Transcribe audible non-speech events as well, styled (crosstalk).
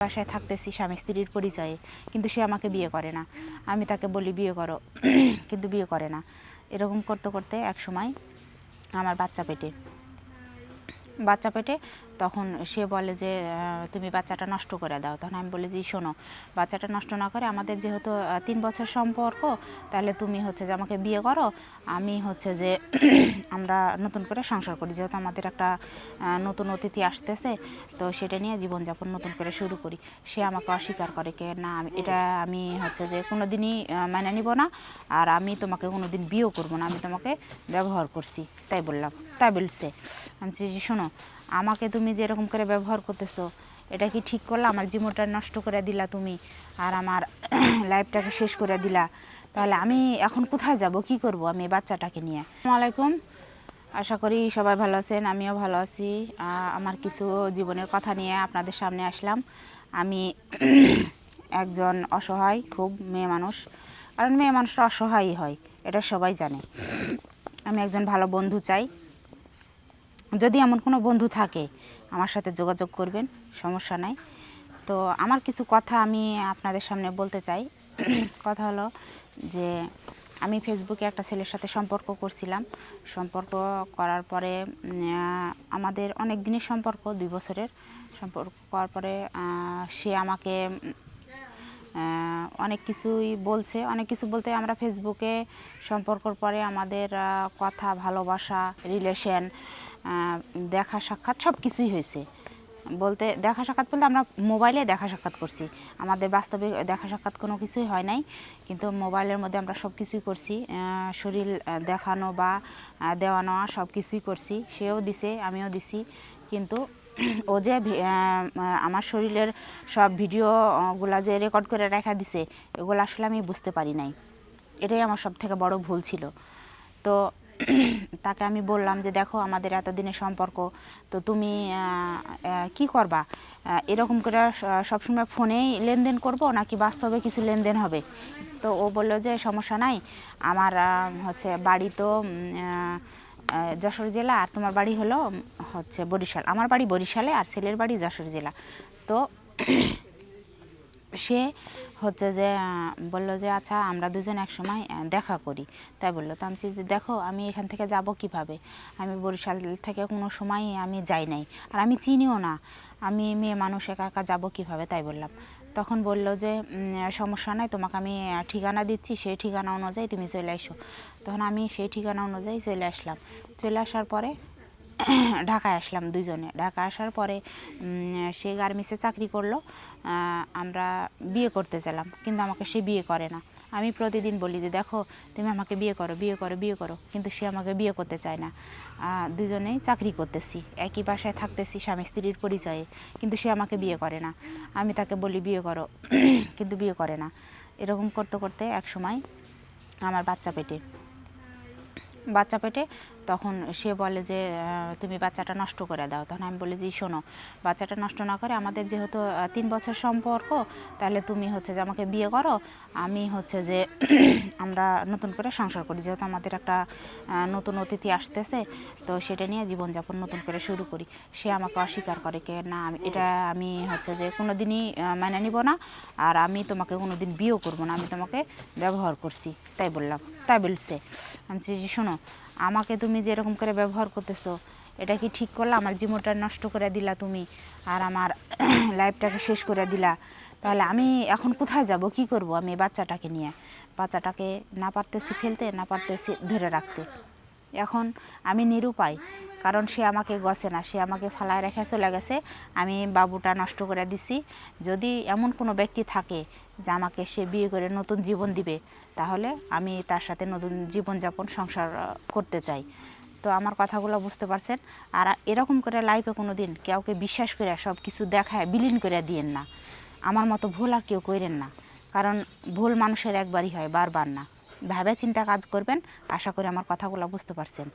বাসায় থাকতেছি, স্বামী স্ত্রীর পরিচয়ে, কিন্তু সে আমাকে বিয়ে করে না। আমি তাকে বলি, বিয়ে করো। (clears throat) কিন্তু বিয়ে করে না। এরকম করতে করতে এক সময় আমার বাচ্চা পেটে বাচ্চা পেটে তখন সে বলে যে তুমি বাচ্চাটা নষ্ট করে দাও। তখন আমি বলি যে শোনো, বাচ্চাটা নষ্ট না করে আমাদের যেহেতু তিন বছর সম্পর্ক, তাহলে তুমি হচ্ছে যে আমাকে বিয়ে করো। আমি হচ্ছে যে (clears throat) আমরা নতুন করে সংসার করি। যেহেতু আমাদের একটা নতুন অতিথি আসতেছে, তো সেটা নিয়ে জীবনযাপন নতুন করে শুরু করি। সে আমাকে অস্বীকার করে কে, না এটা আমি হচ্ছে যে কোনো দিনই মেনে নিব না, আর আমি তোমাকে কোনো দিন বিয়েও করব না, আমি তোমাকে ব্যবহার করছি। তাই বললাম। তাই বলছে। আমি শোনো আমাকে তুমি যে এরকম করে ব্যবহার করতেছো, এটা কি ঠিক করলা? আমার জীবনটা নষ্ট করে দিলা তুমি আর আমার (clears throat) লাইফটাকে শেষ করে দিলা। তাহলে আমি এখন কোথায় যাব? কি করব আমি বাচ্চাটাকে নিয়ে? আলাইকুম। আশা করি সবাই ভালো আছেন, আমিও ভালো আছি। আমার কিছু জীবনের কথা নিয়ে আপনাদের সামনে আসলাম। আমি (clears throat) একজন অসহায়, খুব মেয়ে মানুষ। কারণ মেয়ে মানুষটা অসহায়ই হয়, এটা সবাই জানে। আমি একজন ভালো বন্ধু চাই। যদি এমন কোনো বন্ধু থাকে, আমার সাথে যোগাযোগ করবেন, সমস্যা নাই। তো আমার কিছু কথা আমি আপনাদের সামনে বলতে চাই। (clears throat) কথা হলো যে, আমি ফেসবুকে একটা ছেলের সাথে সম্পর্ক করছিলাম। সম্পর্ক করার পরে আমাদের অনেক দিনের সম্পর্ক, দুই বছরের সম্পর্ক করার পরে সে আমাকে অনেক কিছুই বলছে। অনেক কিছু বলতে আমরা ফেসবুকে সম্পর্কর পরে আমাদের কথা, ভালোবাসা রিলেশন দেখা সাক্ষাৎ সব কিছুই হয়েছে। বলতে দেখা সাক্ষাৎ বলতে আমরা মোবাইলে দেখা সাক্ষাৎ করছি। আমাদের বাস্তবে দেখা সাক্ষাৎ কোনো কিছুই হয় নাই, কিন্তু মোবাইলের মধ্যে আমরা সব কিছুই করছি শরীর দেখানো বা দেওয়া নেওয়া সব কিছুই করছি। সেও দিছে, আমিও দিছি। কিন্তু (clears throat) ও যে আমার শরীরের সব ভিডিওগুলা যে রেকর্ড করে রাখা দিছে, এগুলো আসলে আমি বুঝতে পারি নাই। এটাই আমার সব থেকে বড় ভুল ছিল। তো (clears throat) তাকে আমি বললাম যে, দেখো, আমাদের এতদিনের সম্পর্ক, তো তুমি কি করবা? এরকম করে সবসময় ফোনেই লেনদেন করব নাকি বাস্তবে কিছু লেনদেন হবে? তো ও বলল যে, সমস্যা নাই। আমার হচ্ছে বাড়ি তো যশোর জেলা আর তোমার বাড়ি হলো হচ্ছে বরিশাল। আমার বাড়ি বরিশালে আর ছেলের বাড়ি যশোর জেলা। তো (clears throat) সে হচ্ছে যে বলল যে আচ্ছা আমরা দুজন এক সময় দেখা করি। তাই বলল, তো আমি দেখো, আমি এখান থেকে যাব কীভাবে? আমি বরিশাল থেকে কোনো সময় আমি যাই নাই। আর আমি চিনিও না, আমি মেয়ে মানুষ, একা একা যাব কীভাবে? তাই বললাম। তখন বলল যে সমস্যা নাই, তোমাকে আমি ঠিকানা দিচ্ছি, সেই ঠিকানা অনুযায়ী তুমি চলে এসো। তখন আমি সেই ঠিকানা অনুযায়ী চলে আসলাম। চলে আসার পরে (coughs) ঢাকায় আসলাম দুজনে ঢাকা আসার পরে সে গার্মেন্টসে চাকরি করল আমরা বিয়ে করতে চাইলাম কিন্তু আমাকে সে বিয়ে করে না। আমি প্রতিদিন বলি যে, দেখো, তুমি আমাকে বিয়ে করো বিয়ে করো বিয়ে করো। কিন্তু সে আমাকে বিয়ে করতে চায় না। দুজনেই চাকরি করতেছি, একই বাসায় থাকতেছি, স্বামী স্ত্রীর পরিচয়ে, কিন্তু সে আমাকে বিয়ে করে না। আমি তাকে বলি, বিয়ে করো। (coughs) কিন্তু বিয়ে করে না। এরকম করতে করতে এক সময় আমার বাচ্চা পেটে বাচ্চা পেটে তখন সে বলে যে তুমি বাচ্চাটা নষ্ট করে দাও। তখন আমি বলি যে শোনো, বাচ্চাটা নষ্ট না করে আমাদের যেহেতু তিন বছর সম্পর্ক, তাহলে তুমি হচ্ছে যে আমাকে বিয়ে করো। আমি হচ্ছে যে (clears throat) আমরা নতুন করে সংসার করি। যেহেতু আমাদের একটা নতুন অতিথি আসতেছে, তো সেটা নিয়ে জীবনযাপন নতুন করে শুরু করি। সে আমাকে অস্বীকার করে কে, না, আমি, এটা আমি হচ্ছে যে কোনো দিনই মেনে নিব না, আর আমি তোমাকে কোনো দিন বিয়েও করব না। আমি তোমাকে ব্যবহার করছি। তাই বললাম, তাই বলছে। আমি শোনো আমাকে তুমি যেরকম করে ব্যবহার করতেছো, এটা কি ঠিক করলা? আমার জীবনটা নষ্ট করে দিলা তুমি আর আমার (clears throat) লাইফটাকে শেষ করে দিলা। তাহলে আমি এখন কোথায় যাব? কি করব আমি বাচ্চাটাকে নিয়ে? বাচ্চাটাকে না পারতেছি ফেলতে, না পারতেছি ধরে রাখতে। এখন আমি নিরুপায়। কারণ সে আমাকে গছে না, সে আমাকে ফালায় রেখে চলে গেছে। আমি বাবুটা নষ্ট করে দিছি। যদি এমন কোনো ব্যক্তি থাকে যে আমাকে সে বিয়ে করে নতুন জীবন দিবে, তাহলে আমি তার সাথে নতুন জীবনযাপন, সংসার করতে চাই। তো আমার কথাগুলো বুঝতে পারছেন। আর এরকম করে লাইফে কোনো দিন কাউকে বিশ্বাস করে সব কিছু দেখায়, বিলীন করে দিয়েন না। আমার মতো ভুল আর কেউ করেন না। কারণ ভুল মানুষের একবারই হয়, বারবার না। ভাবে চিন্তা কাজ করবেন। আশা করি আমার কথাগুলো বুঝতে পারছেন।